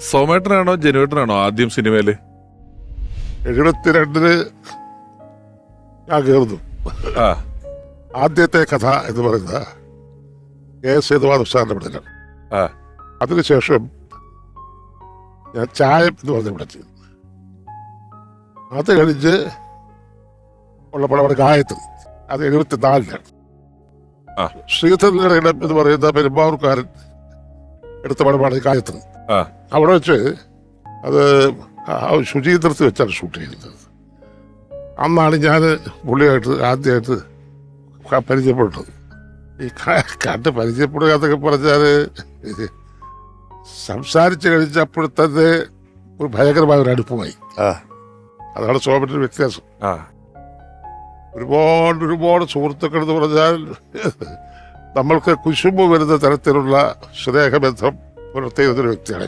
സോമേട്ടനാണോ ജനുവേട്ടനാണോ ആദ്യം സിനിമയിൽ? എഴുപത്തിരണ്ടിൽ ഞാൻ കയറുന്നു ആ. ആദ്യത്തെ കഥ എന്ന് പറയുന്നത് കെ എസ് സേതുവാദ സാറിന്റെ പടത്തിലാണ്. ആ. അതിനുശേഷം ഞാൻ ചായം എന്ന് പറഞ്ഞ ഇവിടെ ചെയ്തു. അത് കഴിഞ്ഞ് ഉള്ള പടമാണ് ഗായത്രി. അത് എഴുപത്തിനാലിലാണ്. ആ. ഇടം എന്ന് പറയുന്ന പെരുമ്പാവൂർക്കാരൻ എടുത്ത പടമാണ് ഗായത്രി. അവിടെ വെച്ച് അത് ആ ശുചീന്ദ്രത്തിൽ വെച്ചാണ് ഷൂട്ട് ചെയ്യുന്നത് അന്നാണ് ഞാൻ പുള്ളിയായിട്ട് ആദ്യമായിട്ട് പരിചയപ്പെട്ടത്. ഈ കണ്ട് പരിചയപ്പെടുക എന്നൊക്കെ പറഞ്ഞാൽ സംസാരിച്ച് കഴിച്ചപ്പോഴത്തന്നെ ഒരു ഭയങ്കരമായ ഒരു അടുപ്പമായി. ആ. അതാണ് സോമന്റെ വ്യത്യാസം. ഒരുപാട് ഒരുപാട് സുഹൃത്തുക്കൾ എന്ന് പറഞ്ഞാൽ നമ്മൾക്ക് കുശുമ്പ് വരുന്ന തരത്തിലുള്ള സ്നേഹബന്ധം Bueno, Teodoro Ectera.